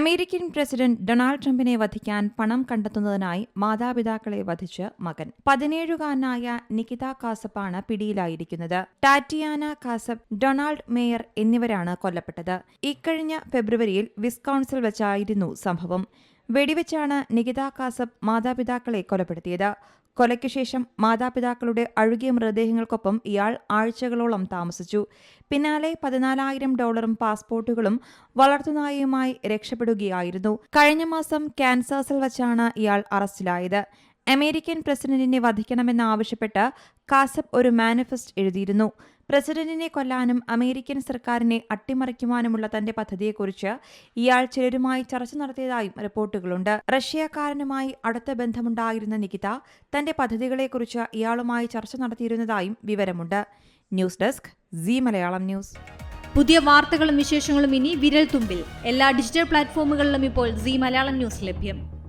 American president Donald ട്രംപിനെ വധിക്കാൻ പണം കണ്ടെത്തുന്നതിനായി മാതാപിതാക്കളെ വധിച്ച് മകൻ. പതിനേഴുകാരനായ നികിത കാസപ്പാണ് പിടിയിലായിരിക്കുന്നത്. ടാറ്റിയാന കാസപ്പ് ഡൊണാൾഡ് മേയർ എന്നിവരാണ് കൊല്ലപ്പെട്ടത്. ഇക്കഴിഞ്ഞ ഫെബ്രുവരിയിൽ വിസ്കോൺസിൽ വെച്ചായിരുന്നു സംഭവം. വെടിവെച്ചാണ് നികിത കാസബ് മാതാപിതാക്കളെ കൊലപ്പെടുത്തിയത്. കൊലയ്ക്കു ശേഷം മാതാപിതാക്കളുടെ അഴുകിയ മൃതദേഹങ്ങൾക്കൊപ്പം ഇയാൾ ആഴ്ചകളോളം താമസിച്ചു. പിന്നാലെ പതിനാലായിരം ഡോളറും പാസ്പോർട്ടുകളും വളർത്തുനായയുമായി രക്ഷപ്പെടുകയായിരുന്നു. കഴിഞ്ഞ മാസം കാൻസാസിൽ വച്ചാണ് ഇയാൾ അറസ്റ്റിലായത്. അമേരിക്കൻ പ്രസിഡന്റിനെ വധിക്കണമെന്നാവശ്യപ്പെട്ട് കാസബ് ഒരു മാനിഫെസ്റ്റ് എഴുതിയിരുന്നു. പ്രസിഡന്റിനെ കൊല്ലാനും അമേരിക്കൻ സർക്കാരിനെ അട്ടിമറിക്കുവാനുമുള്ള തന്റെ പദ്ധതിയെക്കുറിച്ച് ഇയാൾ ചിലരുമായി ചർച്ച നടത്തിയതായും റിപ്പോർട്ടുകളുണ്ട്. റഷ്യക്കാരനുമായി അടുത്ത ബന്ധമുണ്ടായിരുന്ന നികിത തന്റെ പദ്ധതികളെക്കുറിച്ച് ഇയാളുമായി ചർച്ച നടത്തിയിരുന്നതായും വിവരമുണ്ട്. News desk C Malayalam news. പുതിയ വാർത്തകളും വിശേഷങ്ങളും ഇനി വിരൽ തുമ്പിൽ എല്ലാ ഡിജിറ്റൽ പ്ലാറ്റ്ഫോമുകളിലും ഇപ്പോൾ സി മലയാളം ന്യൂസ് ലഭ്യം.